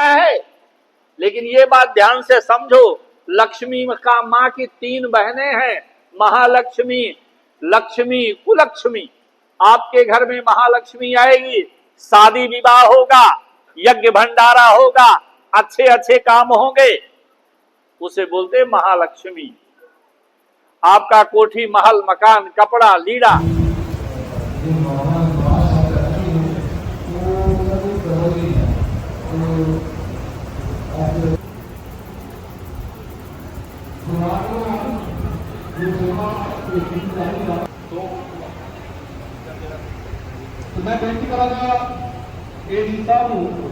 है। लेकिन ये बात ध्यान से समझो, लक्ष्मी का माँ की तीन बहनें हैं, महालक्ष्मी, लक्ष्मी, कुलक्ष्मी। आपके घर में महालक्ष्मी आएगी, शादी विवाह होगा, यज्ञ भंडारा होगा, अच्छे अच्छे काम होंगे। उसे बोलते महालक्ष्मी। आपका कोठी, महल, मकान, कपड़ा, लीड़ा। ਮੈਂ ਬੇਨਤੀ ਕਰਾਂਗਾ ਏਡੀ ਸਾਹਿਬ ਨੂੰ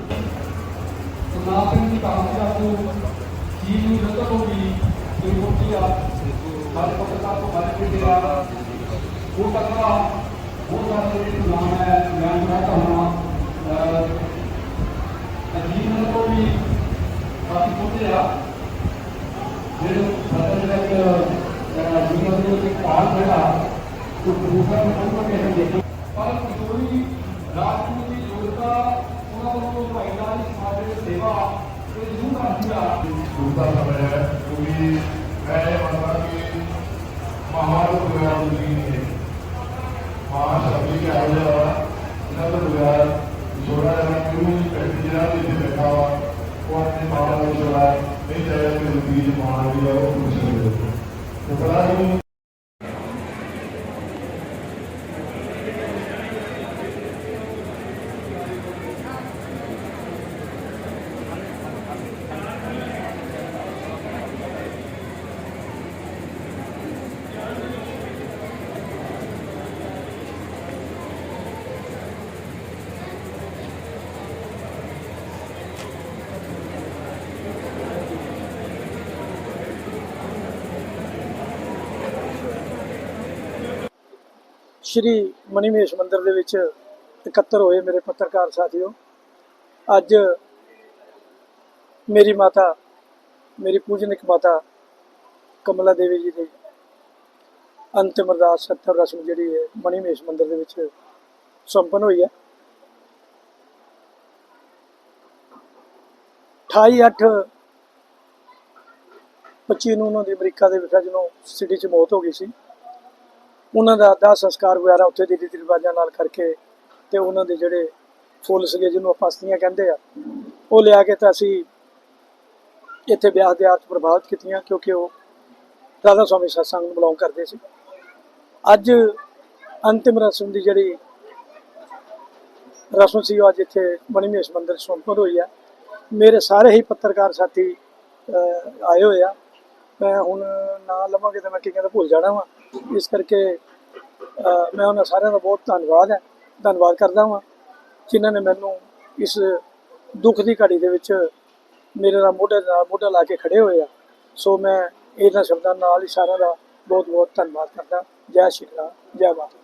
ਸਮਾਜ ਸਿੰਘ ਦੀ ਕਾਮਯਾਬ ਨੂੰ ਜੀ ਨੂੰ ਰਤਨ ਹੋਗੀ ਜੋ ਮੁਕਤੀ ਆ ਸਾਡੇ ਪੱਤਰਕਾਰ ਤੋਂ ਬਾਰੇ ਵੀ ਗਿਆ ਉਹ ਕਰਨਾ ਉਹ ਸਾਡੇ ਨਾਮ ਹੈ ਮੈਂ ਚਾਹਤਾ ਹਾਂ ਅਜੀਬ ਨੂੰ ਤੋਂ ਵੀ ਕਾਫੀ ਪਹੁੰਚੇ ਆ ਜਿਹੜੇ ਸਾਡੇ ਜਿਹੜਾ ਜੀਵਨ ਦੇ ਵਿੱਚ ਪਾਠ ਜਿਹੜਾ ਉਹ ਦੂਸਰਾ ਨੂੰ ਕੋਈ ਨਹੀਂ ਦੇਖੋ ਪਰ ਕੋਈ ਰਾਜਨੀਤੀ ਦੀ ਯੋਗਤਾ ਉਹਨਾਂ ਵੱਲੋਂ ਭਾਈਦਾ ਦੀ ਸਮਾਜ ਦੀ ਸੇਵਾ ਇਹ ਜ਼ਰੂਰ ਆਉਂਦੀ ਆ ਦੂਸਰਾ ਸਮਝ ਹੈ ਕਿਉਂਕਿ ਮੈਂ ਇਹ ਮੰਨਦਾ ਕਿ ਮਹਾਨ ਬਗੈਰ ਜ਼ਿੰਦਗੀ ਨਹੀਂ ਹੈ ਮਹਾਨ ਸ਼ਬਦ ਕੀ ਆਇਆ ਵਾ ਇਹਨਾਂ ਤੋਂ ਬਗੈਰ ਜੋੜਾ ਜਨਾ ਕਿਉਂ ਪੈਸੇ ਜਿਹੜਾ ਵੀ ਇੱਥੇ ਬੈਠਾ ਵਾ ਉਹ ਆਪਣੇ ਮਾਂ ਦਾ ਜੋੜਾ ਨਹੀਂ ਚਾਹੀਦਾ ਕਿ ਜ਼ਿੰਦਗੀ ਦੀ ਮਾਣ ਵੀ ਆ ਉਹ ਕੁਝ ਨਹੀਂ ਦੇ ਤੇ ਬੜਾ ਹੀ ਸ਼੍ਰੀ ਮਣੀਮੇਸ਼ ਮੰਦਿਰ ਦੇ ਵਿੱਚ ਇਕੱਤਰ ਹੋਏ ਮੇਰੇ ਪੱਤਰਕਾਰ ਸਾਥੀਓ। ਅੱਜ ਮੇਰੀ ਮਾਤਾ, ਮੇਰੀ ਪੂਜਨਿਕ ਮਾਤਾ ਕਮਲਾ ਦੇਵੀ ਜੀ ਦੀ ਅੰਤਿਮ ਅਰਦਾਸ ਸੱਤਰ ਰਸਮ ਜਿਹੜੀ ਹੈ ਮਣੀਮੇਸ਼ ਮੰਦਿਰ ਦੇ ਵਿੱਚ ਸੰਪੰਨ ਹੋਈ ਹੈ। 28 8 25 ਨੂੰ ਉਹਨਾਂ ਦੀ ਅਮਰੀਕਾ ਦੇ ਵਿੱਚ ਜਦੋਂ ਸਿਟੀ 'ਚ ਮੌਤ ਹੋ ਗਈ ਸੀ। ਉਹਨਾਂ ਦਾ ਦਾਹ ਸੰਸਕਾਰ ਵਗੈਰਾ ਉੱਥੇ ਦੇ ਰੀਤੀ ਰਿਵਾਜਾਂ ਨਾਲ ਕਰਕੇ ਤੇ ਉਹਨਾਂ ਦੇ ਜਿਹੜੇ ਫੁੱਲ ਸੀਗੇ ਜਿਹਨੂੰ ਆਪਾਂ ਅਸਤੀਆਂ ਕਹਿੰਦੇ ਆ, ਉਹ ਲਿਆ ਕੇ ਤਾਂ ਅਸੀਂ ਇੱਥੇ ਵਿਆਹ ਦੇ ਆਰਤ ਪ੍ਰਭਾਵਿਤ ਕੀਤੀਆਂ ਕਿਉਂਕਿ ਉਹ ਰਾਧਾ ਸਵਾਮੀ ਸਤਸੰਗ ਨੂੰ ਬਿਲੋਂਗ ਕਰਦੇ ਸੀ। ਅੱਜ ਅੰਤਿਮ ਰਸਮ ਦੀ ਜਿਹੜੀ ਰਸਮ ਸੀ ਉਹ ਅੱਜ ਇੱਥੇ ਮਣੀਮੇਸ਼ ਮੰਦਿਰ ਸੰਪन्न ਹੋਈ ਆ। ਮੇਰੇ ਸਾਰੇ ਹੀ ਪੱਤਰਕਾਰ ਸਾਥੀ ਆਏ ਹੋਏ ਆ। ਮੈਂ ਹੁਣ ਨਾਂ ਲਵਾਂਗੇ ਤਾਂ ਮੈਂ ਕੀ ਕਹਿੰਦਾ ਭੁੱਲ ਜਾਣਾ ਵਾਂ। ਇਸ ਕਰਕੇ ਮੈਂ ਉਹਨਾਂ ਸਾਰਿਆਂ ਦਾ ਬਹੁਤ ਧੰਨਵਾਦ ਹੈ। ਧੰਨਵਾਦ ਕਰਦਾ ਹਾਂ ਜਿਨ੍ਹਾਂ ਨੇ ਮੈਨੂੰ ਇਸ ਦੁੱਖ ਦੀ ਘੜੀ ਦੇ ਵਿੱਚ ਮੇਰੇ ਨਾਲ ਮੋਢੇ ਨਾਲ ਮੋਢਾ ਲਾ ਕੇ ਖੜੇ ਹੋਏ ਆ। ਸੋ ਮੈਂ ਇਹਨਾਂ ਸ਼ਬਦਾਂ ਨਾਲ ਹੀ ਸਾਰਿਆਂ ਦਾ ਬਹੁਤ ਬਹੁਤ ਧੰਨਵਾਦ ਕਰਦਾ। ਜੈ ਸ਼੍ਰੀ ਰਾਮ ਜੈ ਮਾਤਾ